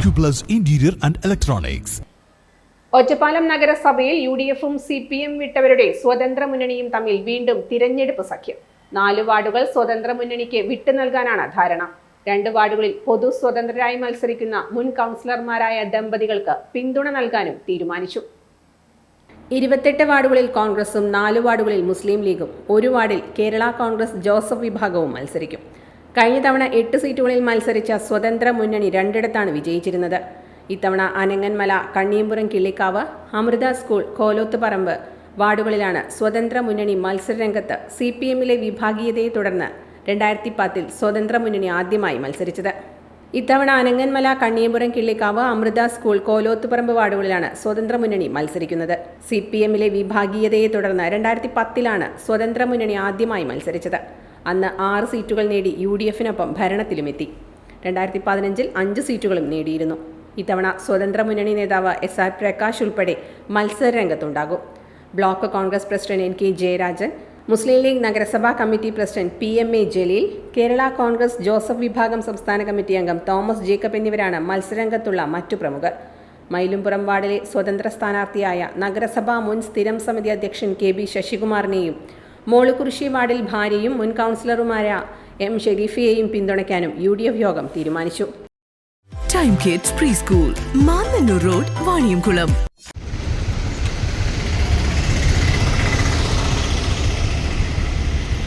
Acuplus interior and electronics Ottapalam നഗരസഭയിൽ U D എഫും C P M വിട്ടവരുടെ സ്വതന്ത്ര മുന്നണിയും തമ്മിൽ വീണ്ടും തിരഞ്ഞെടുപ്പ് സഖ്യം. നാല് വാർഡുകൾ സ്വതന്ത്ര മുന്നണിക്ക് വിട്ടു നൽകാനാണ് ധാരണ. രണ്ട് വാർഡുകളിൽ പൊതു സ്വതന്ത്രരായി മത്സരിക്കുന്ന മുൻ കൗൺസിലർമാരായ ദമ്പതികൾക്ക് പിന്തുണ നൽകാനും തീരുമാനിച്ചു. ഇരുപത്തെട്ട് വാർഡുകളിൽ കോൺഗ്രസും നാല് വാർഡുകളിൽ മുസ്ലിം ലീഗും. ഒരു വാർഡിൽ കേരള കോൺഗ്രസ് ജോസഫ് വിഭാഗവും മത്സരിക്കും. കഴിഞ്ഞ തവണ എട്ട് സീറ്റുകളിൽ മത്സരിച്ച സ്വതന്ത്ര മുന്നണി രണ്ടിടത്താണ് വിജയിച്ചിരുന്നത്. ഇത്തവണ അനങ്ങന്മല കണ്ണിയമ്പുറം കിള്ളിക്കാവ് അമൃത സ്കൂൾ കോലോത്തുപറമ്പ് വാർഡുകളിലാണ് സ്വതന്ത്ര മുന്നണി മത്സരരംഗത്ത് സി പി എമ്മിലെ വിഭാഗീയതയെ തുടർന്ന് രണ്ടായിരത്തി പത്തിൽ സ്വതന്ത്ര മുന്നണി ആദ്യമായി മത്സരിച്ചത്. ഇത്തവണ അനങ്ങന്മല കണ്ണിയമ്പുറം കിള്ളിക്കാവ് അമൃത സ്കൂൾ കോലോത്തുപറമ്പ് വാർഡുകളിലാണ് സ്വതന്ത്ര മുന്നണി മത്സരിക്കുന്നത്. സി പി എമ്മിലെ വിഭാഗീയതയെ തുടർന്ന് രണ്ടായിരത്തി പത്തിലാണ് സ്വതന്ത്ര മുന്നണി ആദ്യമായി മത്സരിച്ചത്. അന്ന് ആറ് സീറ്റുകൾ നേടി യു ഡി എഫിനൊപ്പം ഭരണത്തിലുമെത്തി. രണ്ടായിരത്തി പതിനഞ്ചിൽ അഞ്ച് സീറ്റുകളും നേടിയിരുന്നു. ഇത്തവണ സ്വതന്ത്ര മുന്നണി നേതാവ് എസ് ആർ പ്രകാശ് ഉൾപ്പെടെ മത്സര രംഗത്തുണ്ടാകും block Congress president N K Jayarajan Muslim League നഗരസഭാ committee president P M A Jaleel Kerala Congress Joseph വിഭാഗം സംസ്ഥാന കമ്മിറ്റി അംഗം തോമസ് ജേക്കബ് എന്നിവരാണ് മത്സരരംഗത്തുള്ള മറ്റു പ്രമുഖർ. മയിലുംപുറം വാർഡിലെ സ്വതന്ത്ര സ്ഥാനാർത്ഥിയായ നഗരസഭാ മുൻ സ്ഥിരം സമിതി അധ്യക്ഷൻ കെ ബി ശശികുമാറിനെയും മോളുകുറിശി വാർഡിൽ ഭാര്യയും മുൻ കൗൺസിലറുമായ എം ഷെരീഫിയെയും പിന്തുണയ്ക്കാനും യു ഡി എഫ് യോഗം തീരുമാനിച്ചു. Time kids preschool road Vaniyamkulam